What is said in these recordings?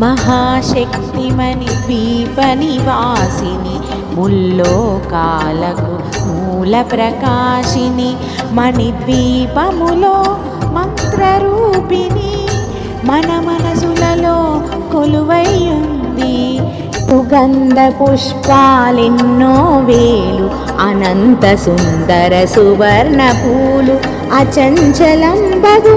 మహాశక్తిమణి ద్వీప నివాసిని ముల్లోకాలకు మూల ప్రకాశిని మణిద్వీపములో మంత్రరూపిణి మన మనసులలో కొలువైంది సుగంధ పుష్పాలెన్నో వేలు అనంత సుందర సువర్ణ పూలు అచంచలం బగు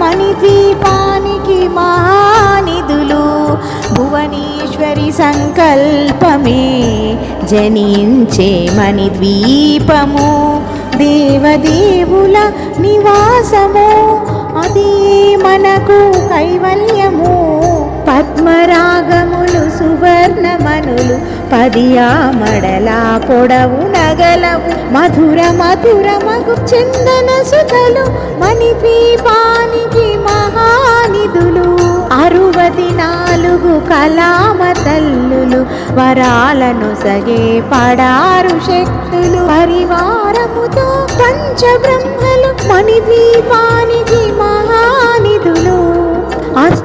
మణిద్వీపానికి మహానిధులు భువనేశ్వరి సంకల్పమే. జనించే మణిద్వీపము దేవదేవుల నివాసము అది మనకు కైవల్యము. పద్మరాగము సువర్ణమనులు పదియా మడలా పొడవు నగలవు మధుర మధుర మగు చందన సుతలు మణిపీపానికి మహానిధులు. అరువది నాలుగు కలామ తల్లులు వరాలను సగే పడారు శక్తులు. పరివారముతో పంచబ్రహ్మలు మణిపీపానికి మహానిధులు.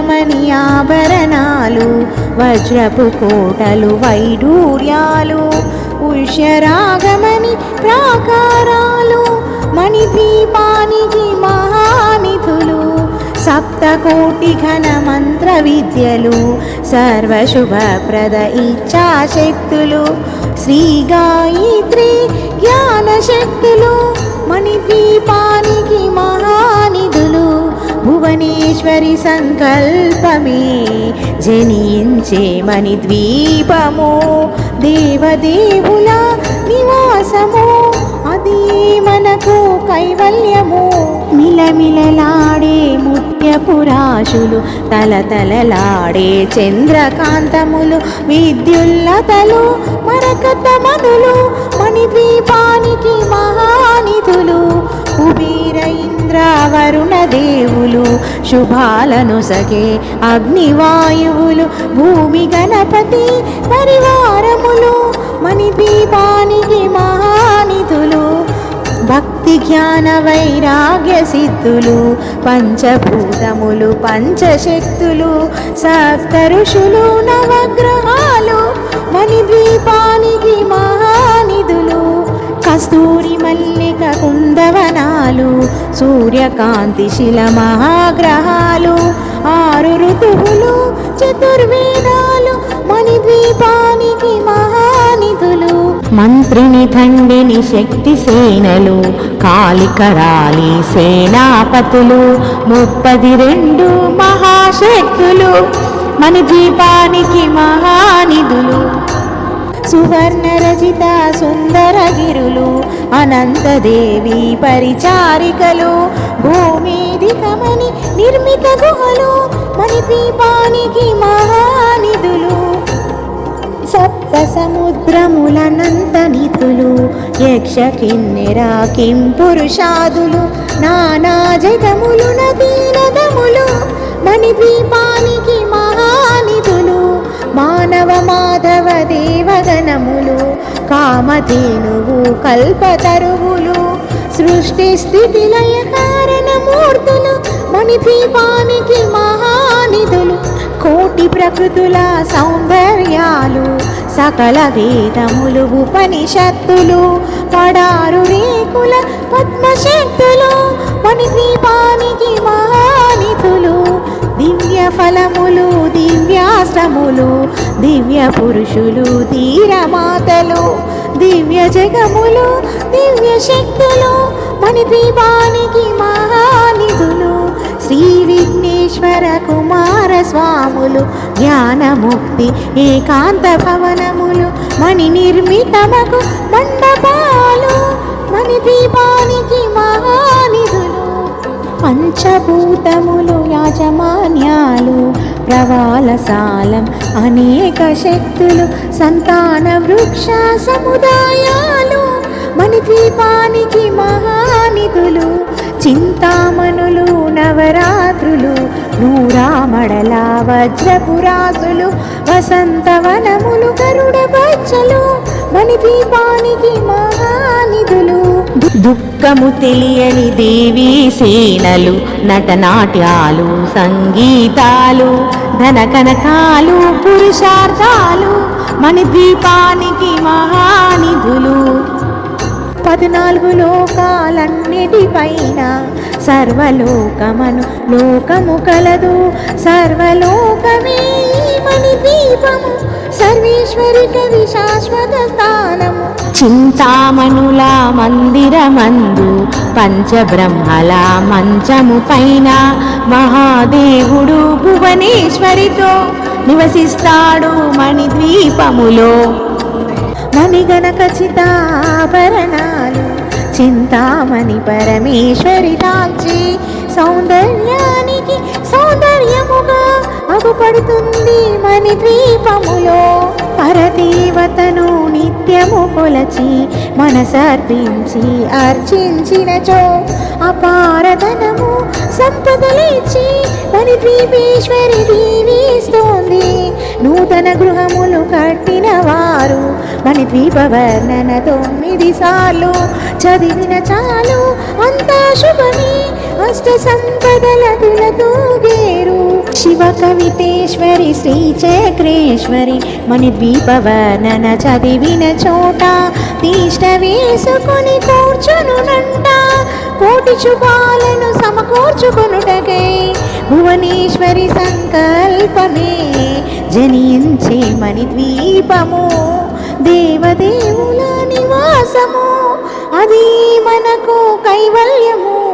ఇంద్రనీలమణి ఆభరణాలు వజ్రపు కోటలు వైడూర్యాలు పుష్యరాగమణి ప్రాకారాలు మణిదీపానికి మహానిధులు సప్తకోటి ఘన మంత్ర విద్యలు సర్వశుభప్రద ఇచ్ఛాశక్తులు శ్రీ గాయత్రి జ్ఞాన శక్తులు మహా భువనేశ్వరి సంకల్పమే జనించే మణిద్వీపము. దేవదేవుల నివాసము అది మనకు కైవల్యము. మిలమిలలాడే ముత్యపురాశులు తలతలలాడే చంద్రకాంతములు విద్యుల్లతలు మరకత మనులు మణిద్వీపానికి మహానిధులు. శుభాలను సగే అగ్నివాయువులు భూమి గణపతి పరివారములు మణిద్వీపానికి మహానిధులు భక్తి జ్ఞాన వైరాగ్య సిద్ధులు పంచభూతములు పంచశక్తులు సప్త ఋషులు నవగ్రహాలు మణిద్వీపానికి మహా కస్తూరి మల్లిక కుందవనాలు సూర్యకాంతి శిల మహాగ్రహాలు ఆరు ఋతువులు చతుర్వేదాలు మణిద్వీపానికి మహానిధులు మంత్రిని తండ్రిని శక్తి సేనలు కాలికరాలి సేనాపతులు ముప్పది రెండు మహాశక్తులు మణిద్వీపానికి మహానిధులు. సువర్ణ రచిత సుందరగిరులు అనంతదేవి పరిచారికలు భూమిదికమని నిర్మిత గుహలు మణిపీపానికి మహానిధులు. సప్త సముద్రములనంత నిధులు యక్ష కిన్నెరా కిం పురుషాదులు నానా జగ కామధేనువు కల్పతరువులు. సృష్టి స్థితి లయ కారణమూర్తులు మణిద్వీపానికి మహానిధులు. కోటి ప్రకృతుల సౌందర్యాలు సకల వేదములు ఉపనిషత్తులు. పడారు రేకుల పద్మశక్తులు మణిద్వీపానికి మహానిధులు. దివ్య ఫలములు దివ్యాశ్రములు దివ్య పురుషులు ధీరమాతలు దివ్య జగములు దివ్య శక్తులు మణిద్వీపానికి మహానిధులు. శ్రీ విఘ్నేశ్వర కుమార స్వాములు జ్ఞానముక్తి ఏకాంత భవనములు మణి నిర్మితమకు మండపాలు మణిద్వీపానికి మహానిధులు. పంచభూతములు యాజమాన్యాలు ప్రవాలసాలం అనేక శక్తులు సంతాన వృక్ష సముదాయాలు మణిద్వీపానికి మహానిధులు చింతామణులు నవరాత్రులు నూరామడల వజ్రపురాసులు వసంతవనములు గరుడ బచ్చలు మణిద్వీపానికి మహానిధులు. దుఃఖము తెలియని దేవీ సేనలు నటనాట్యాలు సంగీతాలు ధన కనకాలు పురుషార్థాలు మణిద్వీపానికి మహానిధులు. పద్నాలుగు లోకాలన్నిటిపైన సర్వలోకమను లోకము కలదు సర్వలోకమే. దీపము సర్వేశ్వరిక విశాశ్వత స్థానము. చింతామణుల మందిరమందు పంచబ్రహ్మల మంచము పైన మహాదేవుడు భువనేశ్వరితో నివసిస్తాడు మణిద్వీపములో. మణిగణ ఖచ్చితాభరణాలు చింతామణి పరమేశ్వరి దాల్చి సౌందర్యానికి సౌందర్యముగా అగుపడుతుంది మణి ద్వీపములో పరదేవతను నిత్యము కొలచి మనసర్పించి అర్చించినచో. అపారధనము సంపదలిచ్చి మణి ద్వీపేశ్వరి దీవిస్తోంది. నూతన గృహములు కట్టిన వారు మణి ద్వీపవర్ణన తొమ్మిది సార్లు. చదివిన చాలు అంతా శుభమే. అష్ట సంపదల తులతూగేరు శివ కవితేశ్వరి శ్రీ చక్రేశ్వరి మని ద్వీప చదివిన చోట తీష్ట వేసుకొని కూర్చునునంట కోటి శుభాలను సమకూర్చుకునుటకై భువనేశ్వరి సంకల్పమే. జనించే మని ద్వీపము దేవదేవుల నివాసము అది మనకు కైవల్యము.